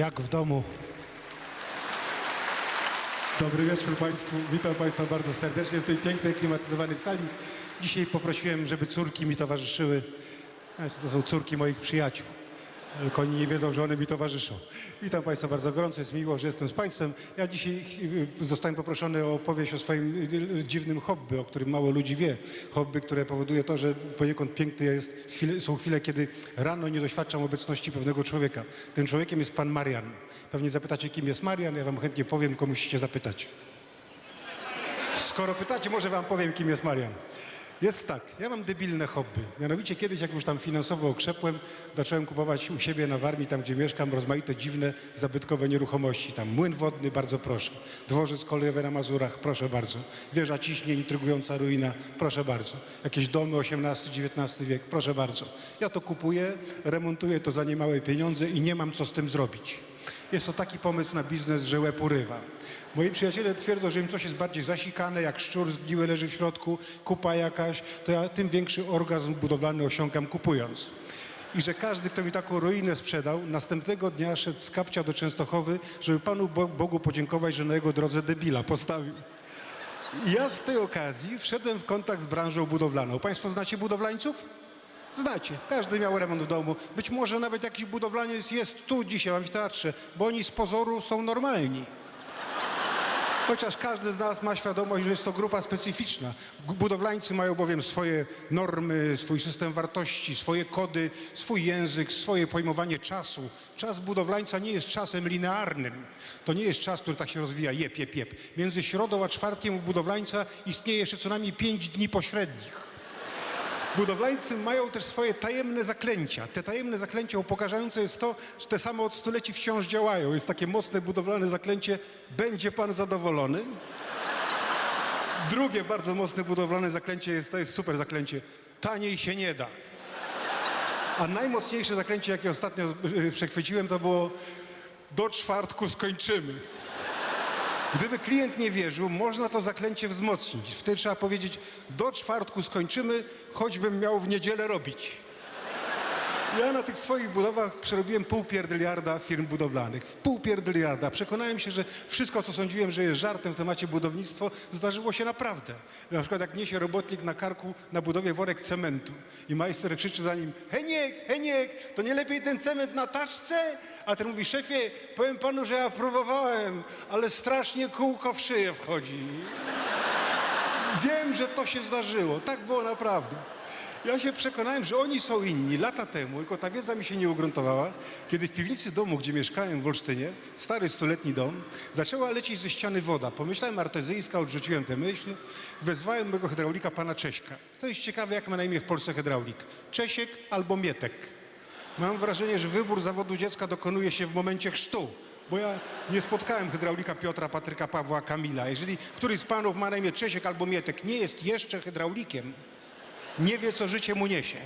Jak w domu. Dobry wieczór Państwu. Witam Państwa bardzo serdecznie w tej pięknej, klimatyzowanej sali. Dzisiaj poprosiłem, żeby córki mi towarzyszyły. Znaczy, to są córki moich przyjaciół. Tylko oni nie wiedzą, że one mi towarzyszą. Witam Państwa bardzo gorąco, jest miło, że jestem z Państwem. Ja dzisiaj y, zostałem poproszony o opowieść o swoim y, dziwnym hobby, o którym mało ludzi wie. Hobby, które powoduje to, że poniekąd piękne jest, chwile, są chwile, kiedy rano nie doświadczam obecności pewnego człowieka. Tym człowiekiem jest Pan Marian. Pewnie zapytacie, kim jest Marian, ja Wam chętnie powiem, komuś musicie zapytać. Skoro pytacie, może wam powiem, kim jest Marian. Jest tak, ja mam debilne hobby. Mianowicie kiedyś, jak już tam finansowo okrzepłem, zacząłem kupować u siebie na Warmii, tam gdzie mieszkam, rozmaite dziwne, zabytkowe nieruchomości. Tam młyn wodny, bardzo proszę. Dworzec kolejowy na Mazurach, proszę bardzo. Wieża ciśnień, intrygująca ruina, proszę bardzo. Jakieś domy XVIII-XIX wiek, proszę bardzo. Ja to kupuję, remontuję to za niemałe pieniądze i nie mam co z tym zrobić. Jest to taki pomysł na biznes, że łeb urywa. Moi przyjaciele twierdzą, że im coś jest bardziej zasikane, jak szczur zgniły leży w środku, kupa jakaś, to ja tym większy orgazm budowlany osiągam kupując. I że każdy, kto mi taką ruinę sprzedał, następnego dnia szedł z kapcia do Częstochowy, żeby Panu Bo- Bogu podziękować, że na jego drodze debila postawił. Ja z tej okazji wszedłem w kontakt z branżą budowlaną. Państwo znacie budowlańców? Znacie, każdy miał remont w domu. Być może nawet jakiś budowlaniec jest tu dzisiaj w amfiteatrze, bo oni z pozoru są normalni. Chociaż każdy z nas ma świadomość, że jest to grupa specyficzna. Budowlańcy mają bowiem swoje normy, swój system wartości, swoje kody, swój język, swoje pojmowanie czasu. Czas budowlańca nie jest czasem linearnym. To nie jest czas, który tak się rozwija, jep, jep, jep. Między środą a czwartkiem u budowlańca istnieje jeszcze co najmniej pięć dni pośrednich. Budowlańcy mają też swoje tajemne zaklęcia. Te tajemne zaklęcia upokarzające jest to, że te same od stuleci wciąż działają. Jest takie mocne budowlane zaklęcie będzie pan zadowolony. Drugie bardzo mocne budowlane zaklęcie jest, to jest super zaklęcie. Taniej się nie da. A najmocniejsze zaklęcie, jakie ostatnio y, przechwyciłem, to było do czwartku skończymy. Gdyby klient nie wierzył, można to zaklęcie wzmocnić. Wtedy trzeba powiedzieć, do czwartku skończymy, choćbym miał w niedzielę robić. Ja na tych swoich budowach przerobiłem pół pierdyliarda firm budowlanych. Pół pierdyliarda. Przekonałem się, że wszystko, co sądziłem, że jest żartem w temacie budownictwo, zdarzyło się naprawdę. Na przykład jak niesie robotnik na karku na budowie worek cementu i majster krzyczy za nim Heniek, Heniek, to nie lepiej ten cement na taczce? A ten mówi, szefie, powiem panu, że ja próbowałem, ale strasznie kółko w szyję wchodzi. Wiem, że to się zdarzyło. Tak było naprawdę. Ja się przekonałem, że oni są inni lata temu, tylko ta wiedza mi się nie ugruntowała, kiedy w piwnicy domu, gdzie mieszkałem w Olsztynie, stary stuletni dom, zaczęła lecieć ze ściany woda. Pomyślałem artezyjska, odrzuciłem tę myśl, wezwałem mojego hydraulika pana Cześka. To jest ciekawe, jak ma na imię w Polsce hydraulik. Czesiek albo Mietek. Mam wrażenie, że wybór zawodu dziecka dokonuje się w momencie chrztu. Bo ja nie spotkałem hydraulika Piotra, Patryka, Pawła, Kamila. Jeżeli któryś z panów ma na imię Czesiek albo Mietek, nie jest jeszcze hydraulikiem, nie wie, co życie mu niesie.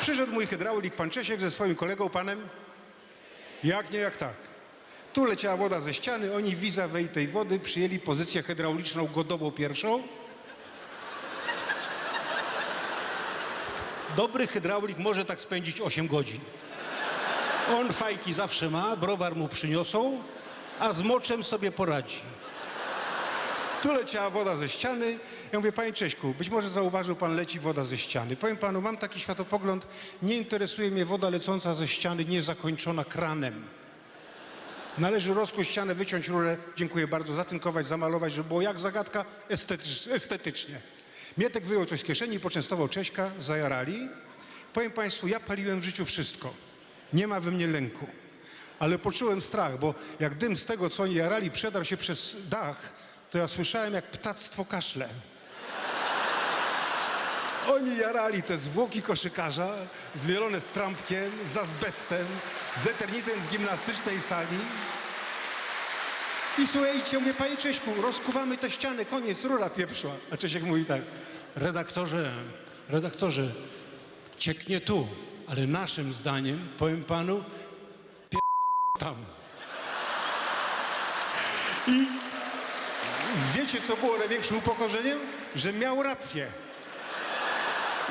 Przyszedł mój hydraulik, pan Czesiek, ze swoim kolegą, panem. Jak nie, jak tak. Tu leciała woda ze ściany, oni vis-a-vis tej wody przyjęli pozycję hydrauliczną godową pierwszą. Dobry hydraulik może tak spędzić 8 godzin. On fajki zawsze ma, browar mu przyniosą, a z moczem sobie poradzi. Tu leciała woda ze ściany. Ja mówię, panie Cześku, być może zauważył pan, leci woda ze ściany. Powiem panu, mam taki światopogląd, nie interesuje mnie woda lecąca ze ściany, niezakończona kranem. Należy rozkłuć ścianę, wyciąć rurę, dziękuję bardzo, zatynkować, zamalować, żeby było jak zagadka, estetycz, estetycznie. Mietek wyjął coś z kieszeni, poczęstował Cześka, zajarali. Powiem państwu, ja paliłem w życiu wszystko. Nie ma we mnie lęku. Ale poczułem strach, bo jak dym z tego, co oni jarali, przedarł się przez dach, to ja słyszałem, jak ptactwo kaszle. Oni jarali te zwłoki koszykarza, zmielone z trampkiem, z azbestem, z eternitem z gimnastycznej sali. I słuchajcie, mówię, panie Cześku, rozkuwamy tę ścianę, koniec, rura pieprzła. A Czesiek mówi tak, redaktorze, redaktorze, cieknie tu, ale naszym zdaniem, powiem panu, pierdolło tam. I wiecie, co było największym upokorzeniem? Że miał rację.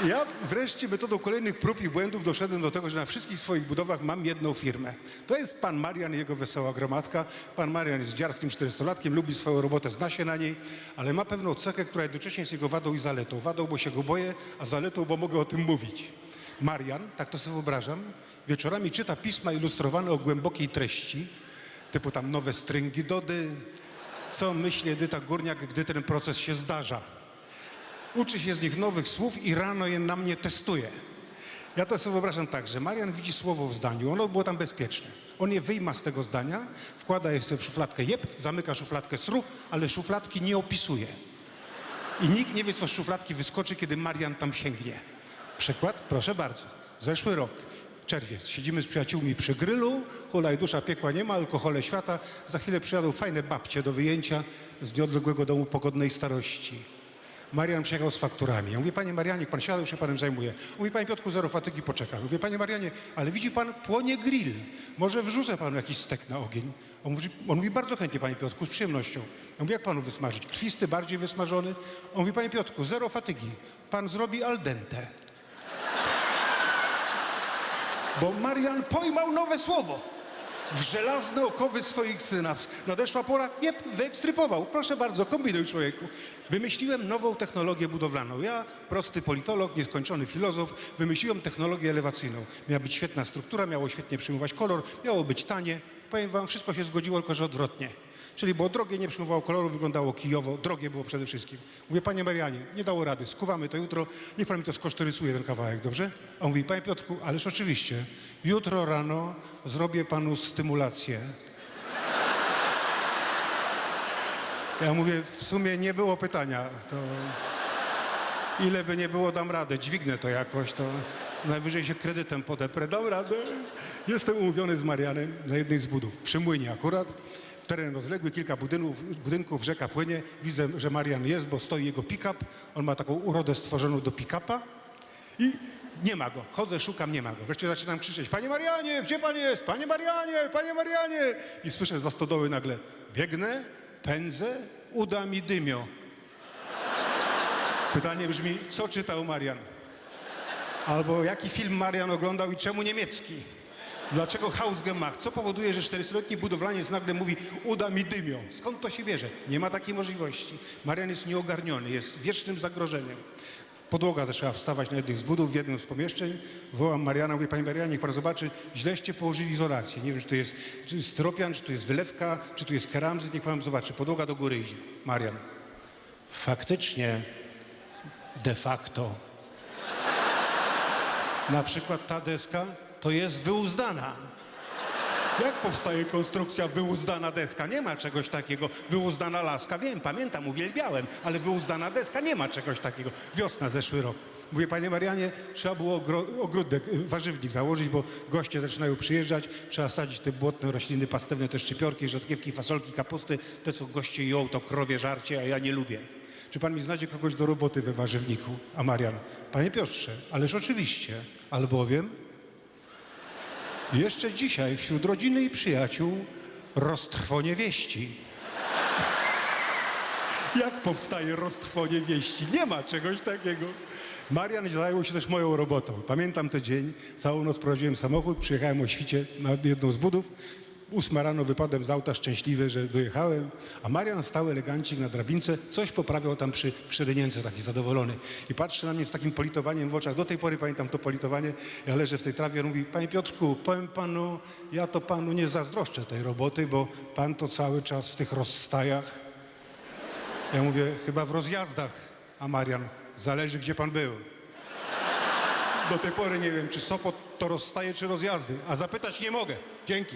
Ja wreszcie metodą kolejnych prób i błędów doszedłem do tego, że na wszystkich swoich budowach mam jedną firmę. To jest pan Marian i jego wesoła gromadka. Pan Marian jest dziarskim 400-latkiem, lubi swoją robotę, zna się na niej, ale ma pewną cechę, która jednocześnie jest jego wadą i zaletą. Wadą, bo się go boję, a zaletą, bo mogę o tym mówić. Marian, tak to sobie wyobrażam, wieczorami czyta pisma ilustrowane o głębokiej treści, typu tam nowe stręgi Dody, co myśli Edyta Górniak, gdy ten proces się zdarza. Uczy się z nich nowych słów i rano je na mnie testuje. Ja to sobie wyobrażam tak, że Marian widzi słowo w zdaniu, ono było tam bezpieczne. On je wyjma z tego zdania, wkłada je w szufladkę jeb, zamyka szufladkę sru, ale szufladki nie opisuje. I nikt nie wie, co z szufladki wyskoczy, kiedy Marian tam sięgnie. Przykład? Proszę bardzo. Zeszły rok, czerwiec. Siedzimy z przyjaciółmi przy grylu, hula i dusza piekła nie ma, alkohole świata. Za chwilę przyjadą fajne babcie do wyjęcia z nieodległego domu pogodnej starości. Marian przyjechał z fakturami. Ja mówię, panie Marianie, pan siada, już się panem zajmuje. Mówi, panie Piotku, zero fatygi, poczekam. Mówię, panie Marianie, ale widzi pan, płonie grill. Może wrzucę panu jakiś stek na ogień. On mówi, on mówi, bardzo chętnie, panie Piotku, z przyjemnością. Ja mówię, jak panu wysmażyć? Krwisty, bardziej wysmażony? On mówi, panie Piotku, zero fatygi. Pan zrobi al dente. Bo Marian pojmał nowe słowo. W żelazne okowy swoich synaps. Nadeszła pora, jep, wyekstrypował. Proszę bardzo, kombinuj człowieku. Wymyśliłem nową technologię budowlaną. Ja, prosty politolog, nieskończony filozof, wymyśliłem technologię elewacyjną. Miała być świetna struktura, miało świetnie przyjmować kolor, miało być tanie. Powiem wam, wszystko się zgodziło, tylko że odwrotnie. Czyli było drogie, nie przyjmowało koloru, wyglądało kijowo, drogie było przede wszystkim. Mówię, panie Marianie, nie dało rady, skuwamy to jutro, niech pan mi to skosztorysuje ten kawałek, dobrze? A on mówi, panie Piotrku, ależ oczywiście, jutro rano zrobię panu stymulację. Ja mówię, w sumie nie było pytania, to ile by nie było, dam radę, dźwignę to jakoś, to najwyżej się kredytem podeprę, dam radę. Jestem umówiony z Marianem na jednej z budów, przy młynie akurat. Teren rozległy, kilka budynków, budynków, rzeka płynie. Widzę, że Marian jest, bo stoi jego pick-up. On ma taką urodę stworzoną do pick-upa i nie ma go. Chodzę, szukam, nie ma go. Wreszcie zaczynam krzyczeć, panie Marianie, gdzie pan jest? Panie Marianie, panie Marianie! I słyszę za stodoły nagle, biegnę, pędzę, uda mi dymio. Pytanie brzmi, co czytał Marian? Albo jaki film Marian oglądał i czemu niemiecki? Dlaczego Hausgemacht? Co powoduje, że 400-letni budowlaniec nagle mówi uda mi dymio? Skąd to się bierze? Nie ma takiej możliwości. Marian jest nieogarniony, jest wiecznym zagrożeniem. Podłoga zaczęła wstawać na jednym z budów, w jednym z pomieszczeń. Wołam Mariana, mówię, panie Marianie, niech pan zobaczy, źleście położyli izolację. Nie wiem, czy to jest czy jest styropian, czy to jest wylewka, czy tu jest keramzyt, niech pan zobaczy. Podłoga do góry idzie. Marian. Faktycznie, de facto, na przykład ta deska to jest wyuzdana. Jak powstaje konstrukcja wyuzdana deska? Nie ma czegoś takiego. Wyuzdana laska, wiem, pamiętam, uwielbiałem, ale wyuzdana deska nie ma czegoś takiego. Wiosna, zeszły rok. Mówię, panie Marianie, trzeba było ogro- ogródek, y, warzywnik założyć, bo goście zaczynają przyjeżdżać. Trzeba sadzić te błotne rośliny pastewne, te szczypiorki, rzodkiewki, fasolki, kapusty. Te, co goście ją, to krowie żarcie, a ja nie lubię. Czy pan mi znajdzie kogoś do roboty we warzywniku? A Marian, panie Piotrze, ależ oczywiście, albowiem jeszcze dzisiaj wśród rodziny i przyjaciół roztrwonie wieści. Jak powstaje roztrwonie wieści? Nie ma czegoś takiego. Marian zajął się też moją robotą. Pamiętam ten dzień, całą noc prowadziłem samochód, przyjechałem o świcie na jedną z budów. Ósma rano wypadłem z auta szczęśliwy, że dojechałem, a Marian stał elegancik na drabince, coś poprawiał tam przy, przy rynience, taki zadowolony. I patrzy na mnie z takim politowaniem w oczach. Do tej pory pamiętam to politowanie. Ja leżę w tej trawie, on mówi, panie Piotrku, powiem panu, ja to panu nie zazdroszczę tej roboty, bo pan to cały czas w tych rozstajach. Ja mówię, chyba w rozjazdach, a Marian, zależy gdzie pan był. Do tej pory nie wiem, czy Sopot to rozstaje, czy rozjazdy, a zapytać nie mogę. Dzięki.